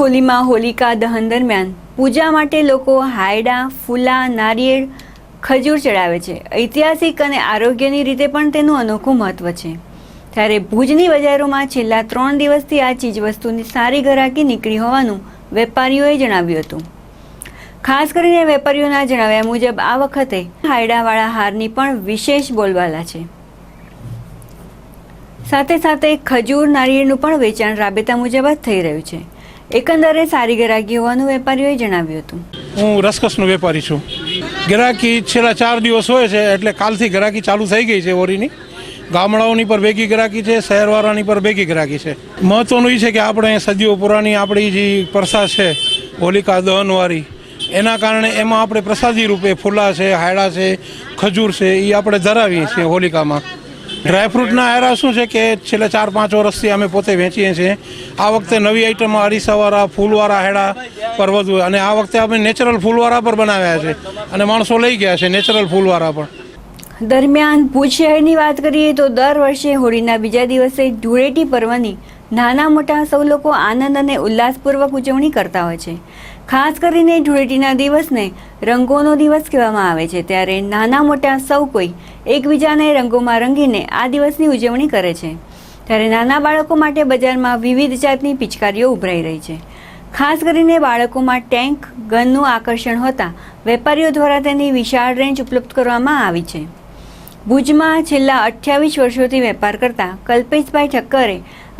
હોલીમાં હોલિકા દહન દરમિયાન પૂજા માટે લોકો હાયડા, ફૂલા, નારિયેળ, ખજૂર ચડાવે છે. ઐતિહાસિક અને આરોગ્યની રીતે પણ તેનું અનોખું મહત્વ છે. ત્યારે ભુજની બજારોમાં છેલ્લા ત્રણ દિવસથી આ ચીજવસ્તુની સારી ગરાકી નીકળી હોવાનું વેપારીઓએ જણાવ્યું હતું. ખાસ કરીને વેપારીઓના જણાવ્યા મુજબ આ વખતે હાયડાવાળા હારની પણ વિશેષ બોલવાલા છે. સાથે સાથે ખજૂર, નારિયેળનું પણ વેચાણ રાબેતા મુજબ જ થઈ રહ્યું છે. એકંદરે સારી ગ્રાહકી હોવાનું વેપારીઓએ જણાવ્યું હતું. હું રસકસનો વેપારી છું. ગ્રાહકી છેલ્લા ચાર દિવસ હોય છે, એટલે કાલથી ગ્રાહકી ચાલુ થઈ ગઈ છે ઓરીની. ગામડાઓની પર ભેગી ગ્રાહકી છે, શહેરવાળાની પર ભેગી ગ્રાહકી છે. મહત્વનું એ છે કે આપણે સદીઓ પુરાણી, આપણી જે પ્રસાદ છે, હોલિકા દહનવાળી એના કારણે એમાં આપણે પ્રસાદી રૂપે ફૂલા છે, હાયડા છે, ખજૂર છે એ આપણે ધરાવીએ છીએ હોલિકામાં. ડ્રાયફ્રૂટના આયરા શું છે કે છેલ્લા ચાર, પાંચ વર્ષથી અમે પોતે વેચીએ છીએ. આ વખતે નવી આઈટમ અરીસાવાળા ફૂલવાળા હેડા પર વધુ અને આ વખતે અમે નેચરલ ફૂલવાળા પર બનાવ્યા છે. અને માણસો લઈ ગયા છે નેચરલ ફૂલવાળા પણ. દરમિયાન ભુજ શહેરની વાત કરીએ તો દર વર્ષે હોળીના બીજા દિવસે ધૂળેટી પર્વની નાના મોટા સૌ લોકો આનંદ અને ઉલ્લાસપૂર્વક ઉજવણી કરતા હોય છે. ખાસ કરીને ધૂળેટીના દિવસને રંગોનો દિવસ કહેવામાં આવે છે. ત્યારે નાના મોટા સૌ કોઈ એકબીજાને રંગોમાં રંગીને આ દિવસની ઉજવણી કરે છે. ત્યારે નાના બાળકો માટે બજારમાં વિવિધ જાતની પિચકારીઓ ઉભરાઈ રહી છે. ખાસ કરીને બાળકોમાં ટેન્ક, ગનનું આકર્ષણ હોતા વેપારીઓ દ્વારા તેની વિશાળ રેન્જ ઉપલબ્ધ કરવામાં આવી છે. ભુજમાં છેલ્લા અઠ્યાવીસ વર્ષોથી વેપાર કરતા કલ્પેશભાઈ ઠક્કરે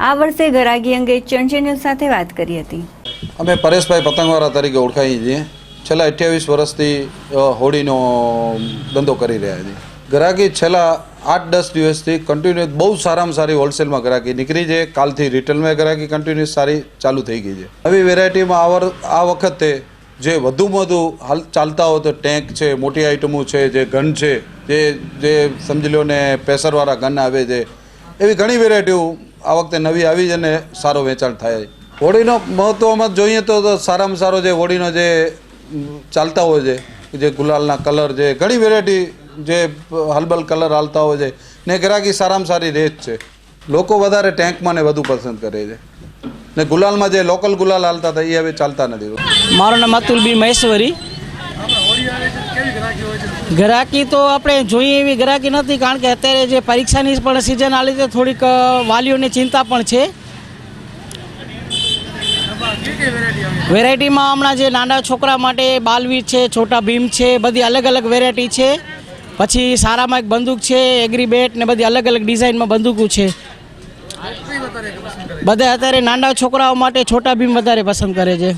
આ વર્ષે ગરાગી અંગે ચણચે ન્યૂઝ સાથે વાત કરી હતી. અમે પરેશભાઈ પતંગવાળા તરીકે ઓળખાઈએ છીએ. છેલ્લા અઠ્યાવીસ વર્ષથી હોળીનો ધંધો કરી રહ્યા છીએ. ગ્રાહકી છેલ્લા આઠ દસ દિવસથી કન્ટિન્યુ બહુ સારામાં સારી હોલસેલમાં ગ્રાહકી નીકળી છે. કાલથી રિટેલમાં ગ્રાહકી કન્ટિન્યુઅસ સારી ચાલુ થઈ ગઈ છે. નવી વેરાયટીમાં આ વખતે જે વધુમાં વધુ હાલ ચાલતા હોય તો ટેન્ક છે, મોટી આઈટમો છે, જે ગન છે, જે જે સમજી લો ને પ્રેશરવાળા ગન આવે છે, એવી ઘણી વેરાયટીઓ આ વખતે નવી આવી છે ને સારો વેચાણ થાય હોળીનો મહત્ત્વમાં જોઈએ તો સારામાં સારો જે હોળીનો જે ચાલતા હોય છે, જે ગુલાલના કલર છે, ઘણી વેરાયટી જે હલબલ કલર હાલતા હોય છે ને ગ્રાહકી સારામાં સારી રેટ છે. લોકો વધારે ટેન્કમાં ને વધુ પસંદ કરે છે. ને ગુલાલમાં જે લોકલ ગુલાલ હાલતા હતા, એ હવે ચાલતા નથી. મારું નામ અતુલ બી મહેશ્વરી. ગ્રાહકી તો આપણે જોઈએ એવી ગ્રાહકી નથી, કારણ કે અત્યારે જે પરીક્ષાની પણ સિઝન આ લીધે થોડીક વાલીઓની ચિંતા પણ છે. વેરાયટીમાં હમણાં જે નાના છોકરા માટે બાલવીર છે, છોટા ભીમ છે, બધી અલગ અલગ વેરાયટી છે. પછી સારામાં એક બંદૂક છે એગ્રીબેટ ને બધી અલગ અલગ ડિઝાઇનમાં બંદૂકો છે. બધા અત્યારે નાના છોકરાઓ માટે છોટા ભીમ વધારે પસંદ કરે છે.